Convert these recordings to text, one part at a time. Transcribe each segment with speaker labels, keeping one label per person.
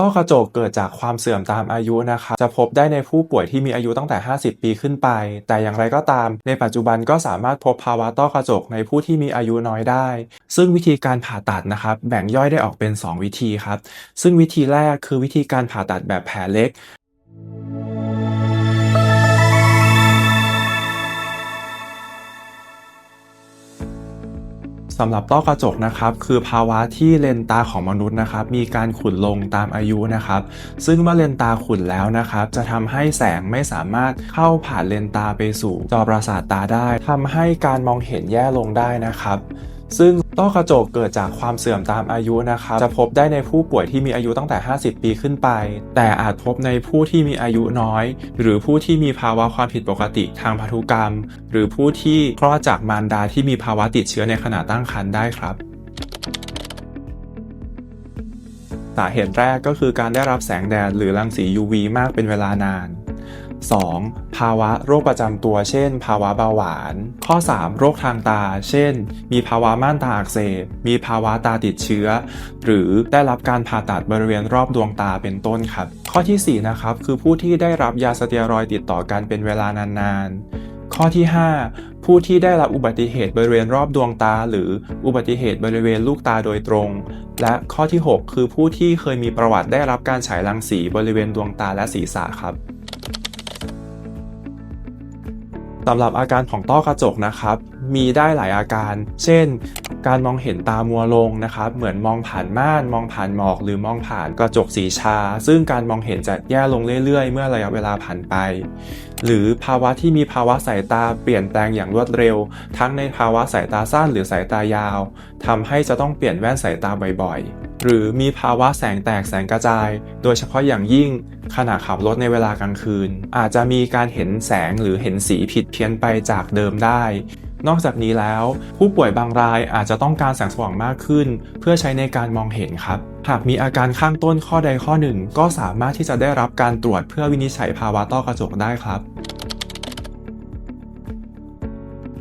Speaker 1: ต้อกระจกเกิดจากความเสื่อมตามอายุนะครับจะพบได้ในผู้ป่วยที่มีอายุตั้งแต่ 50 ปีขึ้นไป แต่อย่างไรก็ตาม ในปัจจุบันก็สามารถพบภาวะต้อกระจกในผู้ที่มีอายุน้อยได้ ซึ่งวิธีการผ่าตัดนะครับแบ่งย่อยได้ออกเป็น 2 วิธีครับ ซึ่งวิธีแรกคือวิธีการผ่าตัดแบบแผลเล็ก สำหรับต้อกระจกนะครับคือภาวะที่เลนตาของมนุษย์นะครับมีการขุ่นลงตามอายุนะครับ ซึ่งเมื่อเลนตาขุ่นแล้วนะครับ จะทำให้แสงไม่สามารถเข้าผ่านเลนตาไปสู่จอประสาทตาได้ทำให้การมองเห็นแย่ลงได้นะครับ ซึ่งต้อกระจกเกิดจากความเสื่อมตามอายุนะครับจะพบได้ในผู้ป่วยที่มีอายุตั้งแต่ 50 ปีขึ้นไป แต่อาจพบในผู้ที่มีอายุน้อย หรือผู้ที่มีภาวะความผิดปกติทางพันธุกรรม หรือผู้ที่คลอดจากมารดาที่มีภาวะติดเชื้อในขณะตั้งครรภ์ได้ครับสาเหตุแรกก็คือการได้รับแสงแดดหรือรังสี UV มากเป็นเวลานาน 2. ภาวะโรคประจำตัว เช่น ภาวะเบาหวาน ข้อ 3. โรคทางตา เช่น มีภาวะม่านตาอักเสบ มีภาวะตาติดเชื้อ หรือได้รับการผ่าตัดบริเวณรอบดวงตาเป็นต้นครับ ข้อทีสี่ 4 นะครับ คือผู้ที่ได้รับยาสเตียรอยติดต่อกันเป็นเวลานานๆ ข้อที่ 5ผู้ที่ได้รับอุบัติเหตุบริเวณรอบดวงตา หรืออุบัติเหตุบริเวณลูกตาโดยตรง และข้อที่ 6 คือผู้ที่เคยมีประวัติได้รับการฉายรังสีบริเวณดวงตาและศีรษะครับ สำหรับอาการของต้อกระจกนะครับ มีได้หลายอาการ เช่น การมองเห็นตามัวลงนะครับ เหมือนมองผ่านม่าน มองผ่านหมอก หรือมองผ่านกระจกสีชา ซึ่งการมองเห็นจะแย่ลงเรื่อยๆ เมื่อระยะเวลาผ่านไป หรือภาวะที่มีภาวะสายตาเปลี่ยนแปลงอย่างรวดเร็ว ทั้งในภาวะสายตาสั้นหรือสายตายาวทำให้จะต้องเปลี่ยนแว่นสายตาบ่อยๆ หรือมีภาวะแสงแตกแสงกระจาย โดยเฉพาะอย่างยิ่งขณะขับรถในเวลากลางคืน อาจจะมีการเห็นแสงหรือเห็นสีผิดเพี้ยนไปจากเดิมได้ นอกจากนี้แล้ว ผู้ป่วยบางรายอาจจะต้องการแสงสว่างมากขึ้น เพื่อใช้ในการมองเห็นครับ หากมีอาการข้างต้นข้อใดข้อหนึ่ง ก็สามารถที่จะได้รับการตรวจเพื่อวินิจฉัยภาวะต้อกระจกได้ครับ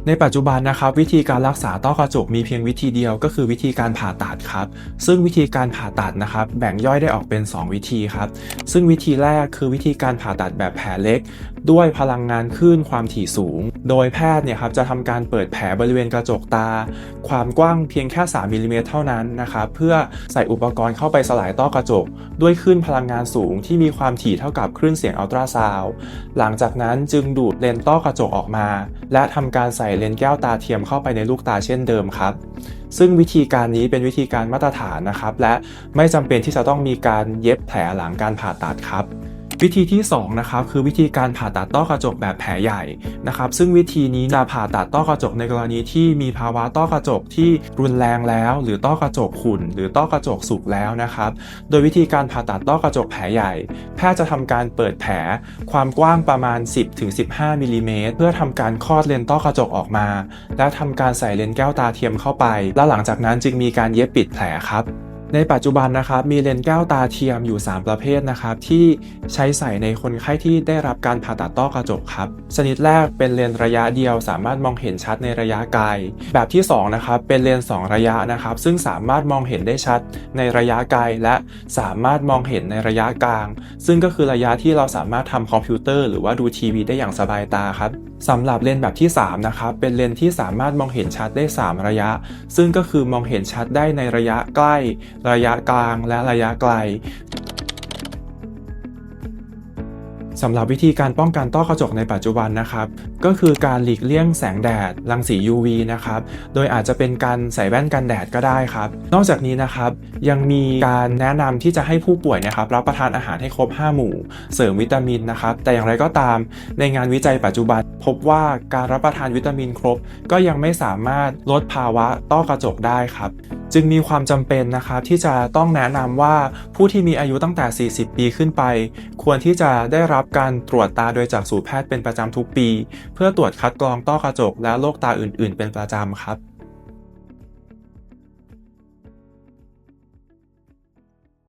Speaker 1: ในปัจจุบันนะครับวิธีการรักษาต้อกระจกมีเพียงวิธีเดียวก็คือวิธีการผ่าตัดครับ ซึ่งวิธีการผ่าตัดนะครับแบ่งย่อยได้ออกเป็น 2 วิธีครับ ซึ่งวิธีแรกคือวิธีการผ่าตัดแบบแผลเล็ก ด้วยพลังงานคลื่นความถี่สูง โดยแพทย์เนี่ยครับจะทำการเปิดแผลบริเวณกระจกตา ความกว้างเพียงแค่3มิลลิเมตรเท่านั้นนะครับเพื่อใส่อุปกรณ์เข้าไปสลายต้อกระจก ด้วยคลื่นพลังงานสูงที่มีความถี่เท่ากับคลื่นเสียงอัลตราซาวด์หลังจากนั้นจึงดูดเลนส์ต้อกระจกออกมา และทำการใส่เลนส์แก้วตาเทียมเข้าไปในลูกตาเช่นเดิมครับ ซึ่งวิธีการนี้เป็นวิธีการมาตรฐานนะครับ และไม่จำเป็นที่จะต้องมีการเย็บแผลหลังการผ่าตัดครับ วิธีที่2นะครับคือวิธีการผ่าตัดต้อกระจกแบบแผลใหญ่นะครับซึ่งวิธีนี้จะผ่าตัดต้อกระจกในกรณีที่มีภาวะต้อกระจกที่รุนแรงแล้ว หรือต้อกระจกขุ่นหรือต้อกระจกสุกแล้วนะครับ โดยวิธีการผ่าตัดต้อกระจกแผลใหญ่ แพทย์จะทำการเปิดแผลความกว้างประมาณ 10-15มิลลิเมตรเพื่อทำการคลอดเลนต้อกระจกออกมา และทำการใส่เลนแก้วตาเทียมเข้าไป และหลังจากนั้นจึงมีการเย็บปิดแผลครับ ในปัจจุบันนะครับมีเลนส์แก้วตาเทียมอยู่ 3 ประเภทนะครับที่ใช้ใส่ในคนไข้ที่ได้รับการผ่าตัดต้อกระจกครับชนิดแรกเป็นเลนส์ระยะเดียว สามารถมองเห็นชัดในระยะไกล แบบที่2นะครับเป็นเลนส์2ระยะนะครับซึ่งสามารถมองเห็นได้ชัดในระยะไกล และสามารถมองเห็นในระยะกลาง ซึ่งก็คือระยะที่เราสามารถทำคอมพิวเตอร์ หรือว่าดูทีวีได้อย่างสบายตาครับสำหรับเลนส์แบบที่ 3 นะครับ เป็นเลนส์ที่สามารถมองเห็นชัดได้ 3 ระยะ ซึ่งก็คือมองเห็นชัดได้ในระยะใกล้ ระยะกลาง และระยะไกล สำหรับวิธีการป้องกันต้อกระจกในปัจจุบันนะครับ ก็คือการหลีกเลี่ยงแสงแดดรังสี UV นะครับ โดยอาจจะเป็นการใส่แว่นกันแดดก็ได้ครับ นอกจากนี้นะครับ ยังมีการแนะนำที่จะให้ผู้ป่วยนะครับ รับประทานอาหารให้ครบ 5 หมู่ เสริมวิตามินนะครับ แต่อย่างไรก็ตามในงานวิจัยปัจจุบัน พบว่าการรับประทานวิตามินครบ ก็ยังไม่สามารถลดภาวะต้อกระจกได้ครับ จึงมีความจำเป็นนะครับที่จะต้องแนะนำว่าผู้ที่มีอายุตั้งแต่ 40 ปีขึ้นไป ควรที่จะได้รับการตรวจตาโดยจากสูแพทย์เป็นประจำทุกปี เพื่อตรวจคัดกรองต้อกระจกและโรคตาอื่น ๆ เป็นประจำครับ